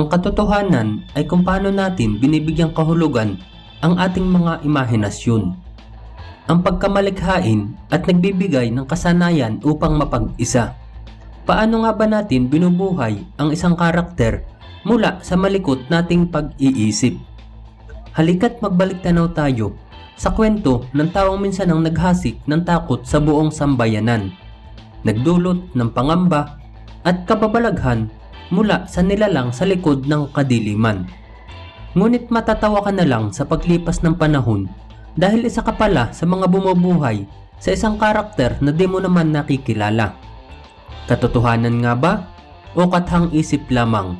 Ang katotohanan ay kung paano natin binibigyang kahulugan ang ating mga imahinasyon. Ang pagkamalikhain at nagbibigay ng kasanayan upang mapag-isa. Paano nga ba natin binubuhay ang isang karakter mula sa malikot nating pag-iisip? Halika't magbalik tanaw tayo sa kwento ng taong minsan ang naghasik ng takot sa buong sambayanan. Nagdulot ng pangamba at kababalaghan mula sa nilalang sa likod ng kadiliman. Ngunit matatawa ka na lang sa paglipas ng panahon dahil isa ka pala sa mga bumubuhay sa isang karakter na di mo naman nakikilala. Katotohanan nga ba o kathang isip lamang?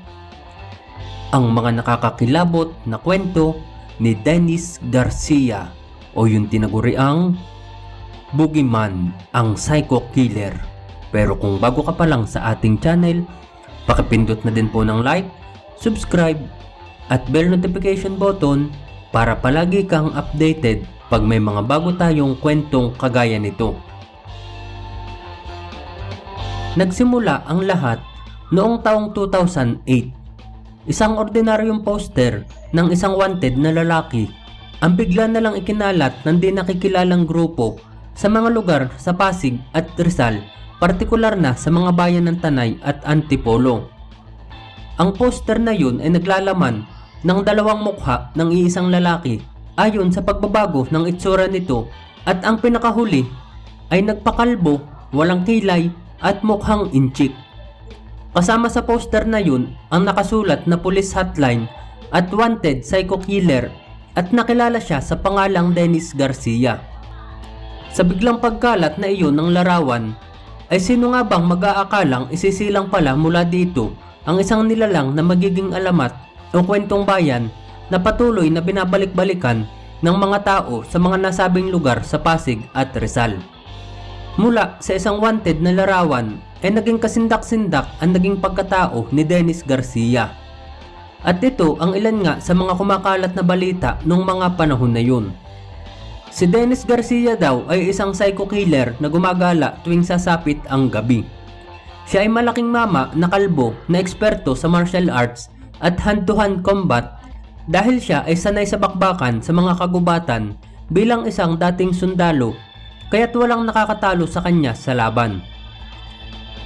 Ang mga nakakakilabot na kwento ni Dennis Garcia o yung tinaguriang Boogeyman, ang psycho killer. Pero kung bago ka pa lang sa ating channel, pakipindot na din po ng like, subscribe, at bell notification button para palagi kang updated pag may mga bago tayong kwentong kagaya nito. Nagsimula ang lahat noong taong 2008. Isang ordinaryong poster ng isang wanted na lalaki ang bigla na lang ikinalat ng di nakikilalang grupo sa mga lugar sa Pasig at Rizal, partikular na sa mga bayan ng Tanay at Antipolo. Ang poster na yun ay naglalaman ng dalawang mukha ng iisang lalaki ayon sa pagbabago ng itsura nito at ang pinakahuli ay nagpakalbo, walang kilay at mukhang inchik. Kasama sa poster na yun ang nakasulat na police hotline at wanted psycho killer at nakilala siya sa pangalang Dennis Garcia. Sa biglang pagkalat na iyon ng larawan, ay sino nga bang mag-aakalang isisilang pala mula dito ang isang nilalang na magiging alamat o kwentong bayan na patuloy na binabalik-balikan ng mga tao sa mga nasabing lugar sa Pasig at Rizal. Mula sa isang wanted na larawan ay naging kasindak-sindak ang naging pagkatao ni Dennis Garcia. At ito ang ilan nga sa mga kumakalat na balita noong mga panahon na yun. Si Dennis Garcia daw ay isang psycho killer na gumagala tuwing sasapit ang gabi. Siya ay malaking mama na kalbo na eksperto sa martial arts at hand-to-hand combat dahil siya ay sanay sa bakbakan sa mga kagubatan bilang isang dating sundalo kaya't walang nakakatalo sa kanya sa laban.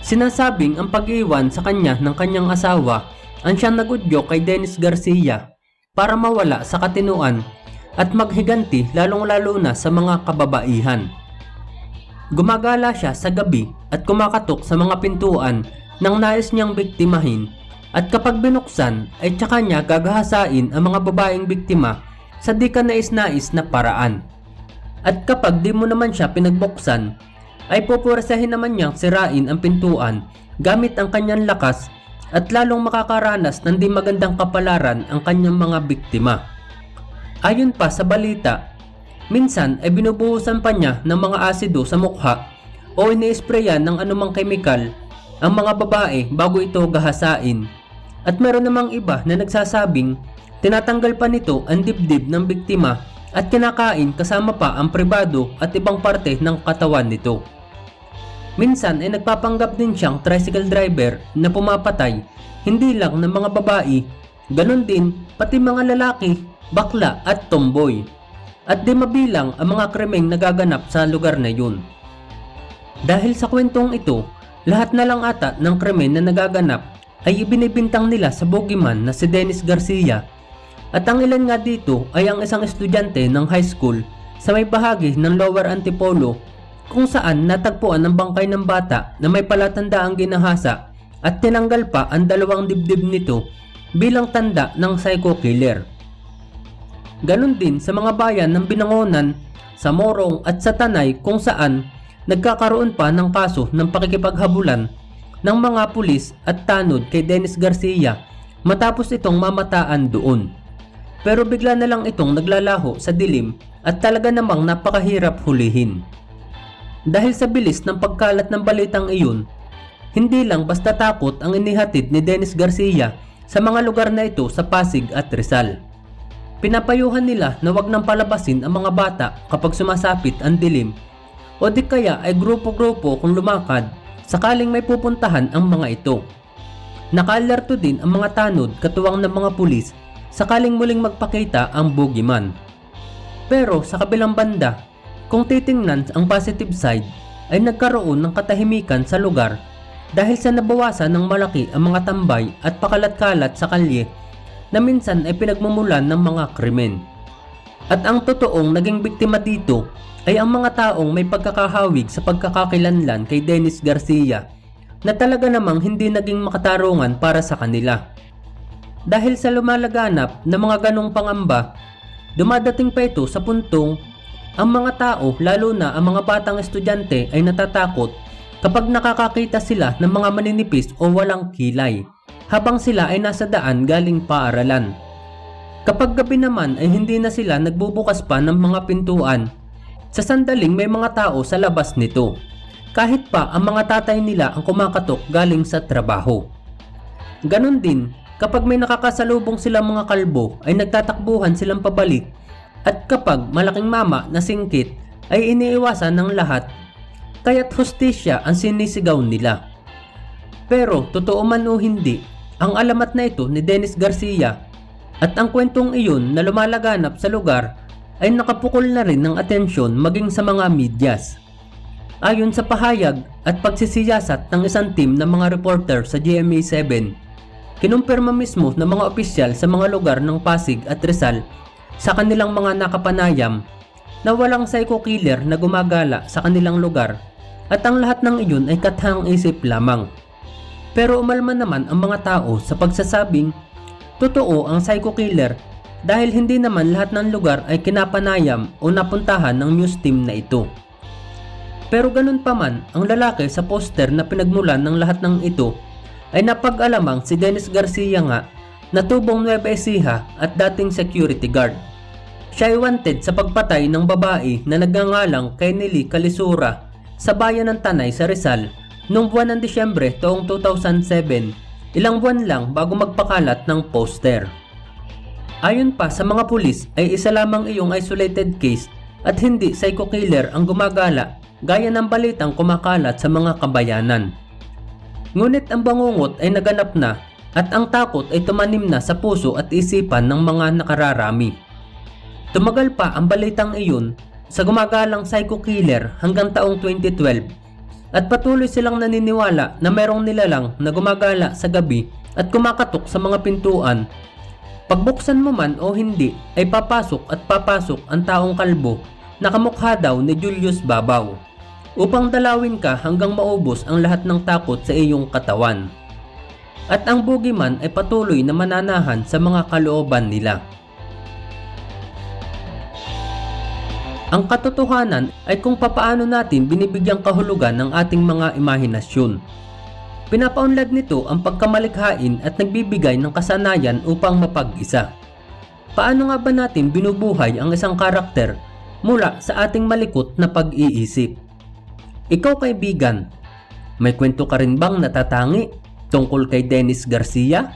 Sinasabing ang pag-iwan sa kanya ng kanyang asawa ang siyang nagudyo kay Dennis Garcia para mawala sa katinuan at maghiganti lalong-lalo na sa mga kababaihan. Gumagala siya sa gabi at kumakatok sa mga pintuan ng nais niyang biktimahin at kapag binuksan ay tsaka niya gagahasain ang mga babaeng biktima sa di ka nais-nais na paraan. At kapag di mo naman siya pinagbuksan, ay pupwersahin naman niyang sirain ang pintuan gamit ang kanyang lakas at lalong makakaranas ng di magandang kapalaran ang kanyang mga biktima. Ayon pa sa balita, minsan ay binubuhusan pa niya ng mga asido sa mukha o iniisprayan ng anumang kemikal ang mga babae bago ito gahasain. At meron namang iba na nagsasabing tinatanggal pa nito ang dibdib ng biktima at kinakain kasama pa ang pribado at ibang parte ng katawan nito. Minsan ay nagpapanggap din siyang tricycle driver na pumapatay hindi lang ng mga babae, ganon din pati mga lalaki, bakla at tomboy. At di mabilang ang mga krimeng nagaganap sa lugar na yun. Dahil sa kwentong ito, lahat na lang ata ng krimen na nagaganap ay ibinibintang nila sa boogeyman na si Dennis Garcia at ang ilan nga dito ay ang isang estudyante ng high school sa may bahagi ng Lower Antipolo kung saan natagpuan ang bangkay ng bata na may palatandaang ginahasa at tinanggal pa ang dalawang dibdib nito bilang tanda ng psycho killer. Ganon din sa mga bayan ng Binangonan, sa Morong at sa Tanay kung saan nagkakaroon pa ng kaso ng pakikipaghabulan ng mga pulis at tanod kay Dennis Garcia matapos itong mamataan doon. Pero bigla na lang itong naglalaho sa dilim at talaga namang napakahirap hulihin. Dahil sa bilis ng pagkalat ng balitang iyon, hindi lang basta takot ang inihatid ni Dennis Garcia sa mga lugar na ito sa Pasig at Rizal. Pinapayuhan nila na wag nang palabasin ang mga bata kapag sumasapit ang dilim o di kaya ay grupo-grupo kung lumakad sakaling may pupuntahan ang mga ito. Nakaalerto din ang mga tanod katuwang ng mga pulis sakaling muling magpakita ang boogeyman. Pero sa kabilang banda, kung titingnan ang positive side, ay nagkaroon ng katahimikan sa lugar dahil sa nabawasan ng malaki ang mga tambay at pakalat-kalat sa kalye na minsan ay pinagmumulan ng mga krimen. At ang totoong naging biktima dito ay ang mga taong may pagkakahawig sa pagkakakilanlan kay Dennis Garcia na talaga namang hindi naging makatarungan para sa kanila. Dahil sa lumalaganap na mga ganong pangamba, dumadating pa ito sa puntong ang mga tao, lalo na ang mga batang estudyante ay natatakot kapag nakakakita sila ng mga maninipis o walang kilay habang sila ay nasa daan galing paaralan. Kapag gabi naman ay hindi na sila nagbubukas pa ng mga pintuan. Sa sandaling may mga tao sa labas nito. Kahit pa ang mga tatay nila ang kumakatok galing sa trabaho. Ganon din, kapag may nakakasalubong silang mga kalbo ay nagtatakbuhan silang pabalik at kapag malaking mama na singkit ay iniiwasan ng lahat kaya't hustisya ang sinisigaw nila. Pero totoo man o hindi, ang alamat na ito ni Dennis Garcia at ang kwentong iyon na lumalaganap sa lugar ay nakapukol na rin ng atensyon maging sa mga medyas. Ayon sa pahayag at pagsisiyasat ng isang team ng mga reporter sa GMA7, kinumpirma mismo ng mga opisyal sa mga lugar ng Pasig at Rizal sa kanilang mga nakapanayam na walang psycho killer na gumagala sa kanilang lugar at ang lahat ng iyon ay kathang isip lamang. Pero umalma naman ang mga tao sa pagsasabing totoo ang psycho killer dahil hindi naman lahat ng lugar ay kinapanayam o napuntahan ng news team na ito. Pero ganun pa man, ang lalaki sa poster na pinagmulan ng lahat ng ito ay napag-alamang si Dennis Garcia nga na tubong Nueva Ecija at dating security guard. Siya ay wanted sa pagpatay ng babae na nagngangalang kay Nelly Calisura sa bayan ng Tanay sa Rizal noong buwan ng Disyembre taong 2007, ilang buwan lang bago magpakalat ng poster. Ayon pa sa mga pulis ay isa lamang iyong isolated case at hindi psycho killer ang gumagala gaya ng balitang kumakalat sa mga kabayanan. Ngunit ang bangungot ay naganap na at ang takot ay tumanim na sa puso at isipan ng mga nakararami. Tumagal pa ang balitang iyon sa gumagalang psycho killer hanggang taong 2012 at patuloy silang naniniwala na merong nilalang na gumagala sa gabi at kumakatok sa mga pintuan. Pagbuksan mo man o hindi ay papasok at papasok ang taong kalbo na kamukha daw ni Julius Babaw upang dalawin ka hanggang maubos ang lahat ng takot sa iyong katawan. At ang boogeyman ay patuloy na mananahan sa mga kalooban nila. Ang katotohanan ay kung papaano natin binibigyang kahulugan ng ating mga imahinasyon. Pinapaunlad nito ang pagkamalikhain at nagbibigay ng kasanayan upang mapag-isa. Paano nga ba natin binubuhay ang isang karakter mula sa ating malikot na pag-iisip? Ikaw kaibigan, may kwento ka rin bang natatangi tungkol kay Dennis Garcia?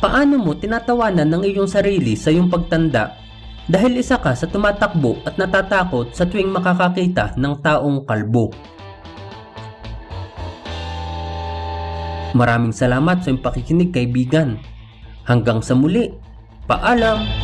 Paano mo tinatawanan ng iyong sarili sa iyong pagtanda dahil isa ka sa tumatakbo at natatakot sa tuwing makakakita ng taong kalbo? Maraming salamat sa iyong pakikinig kaibigan. Hanggang sa muli, paalam!